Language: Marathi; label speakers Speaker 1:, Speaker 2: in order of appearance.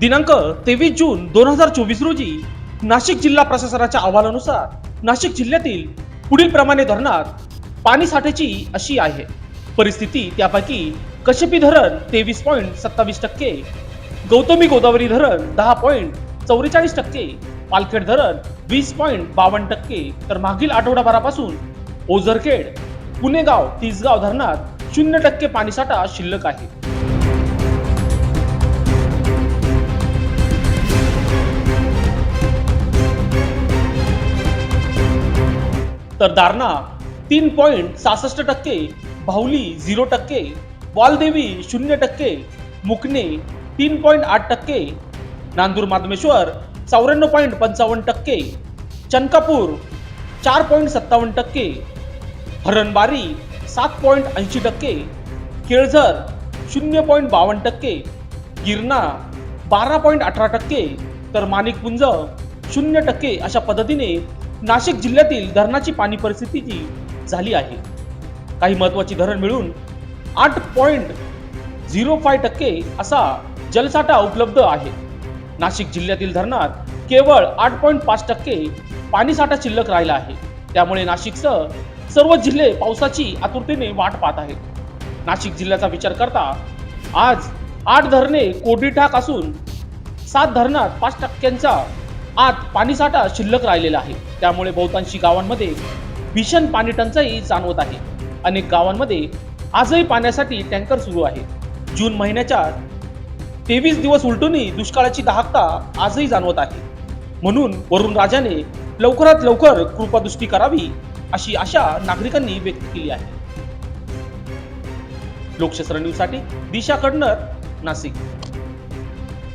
Speaker 1: दिनांक तेवीस जून दोन हजार चोवीस रोजी नाशिक जिल्हा प्रशासनाच्या अहवालानुसार नाशिक जिल्ह्यातील पुढील प्रमाणे धरणात पाणी साठ्याची अशी आहे. परिस्थिती त्यापैकी कशेपी धरण तेवीस पॉईंट सत्तावीस टक्के गौतमी गोदावरी धरण दहा पॉईंट चौवेचाळीस टक्के पालखेड धरण वीस पॉईंट बावन्न टक्के. तर मागील आठवडाभरापासून ओझरखेड पुणेगाव तिसगाव धरणात शून्य टक्के पाणीसाठा शिल्लक आहे. तर दारणा तीन पॉईंट सहासष्ट टक्के भाऊली झिरो टक्के वालदेवी शून्य टक्के मुकणे तीन पॉईंट आठ टक्के नांदूर माधमेश्वर चौऱ्याण्णव पॉईंट पंचावन्न टक्के चनकापूर चार पॉईंट सत्तावन्न टक्के हरणबारी सात पॉईंट ऐंशी टक्के केळझर शून्य पॉईंट बावन्न टक्के गिरणा बारा पॉईंट अठरा टक्के तर माणिकपुंज शून्य टक्के अशा पद्धतीने नाशिक जिल्ह्यातील धरणाची पाणी परिस्थितीची झाली आहे. काही महत्वाची धरण मिळून आठ पॉईंट झिरो फाय टक्के असा जलसाठा उपलब्ध आहे. नाशिक जिल्ह्यातील धरणात केवळ आठ पॉईंट पाच टक्के पाणीसाठा शिल्लक राहिला आहे. त्यामुळे नाशिकसह सर्व जिल्हे पावसाची आतुरतेने वाट पाहत आहेत. नाशिक जिल्ह्याचा विचार करता आज आठ धरणे कोरडी ठाक असून सात धरणात पाच टक्क्यांचा आत पाणीसाठा शिल्लक राहिलेला आहे. त्यामुळे बहुतांशी गावांमध्ये भीषण पाणी टंचाई जाणवत आहे. अनेक गावांमध्ये आजही पाण्यासाठी टँकर सुरू आहे. जून महिन्याच्या तेवीस दिवस उलटूनही दुष्काळाची दाहकता आजही जाणवत आहे. म्हणून वरुण राजाने लवकरात लवकर कृपादृष्टी करावी अशी आशा नागरिकांनी व्यक्त केली आहे. लोकशास्त्र न्यूजसाठी दिशा कडनर नाशिक.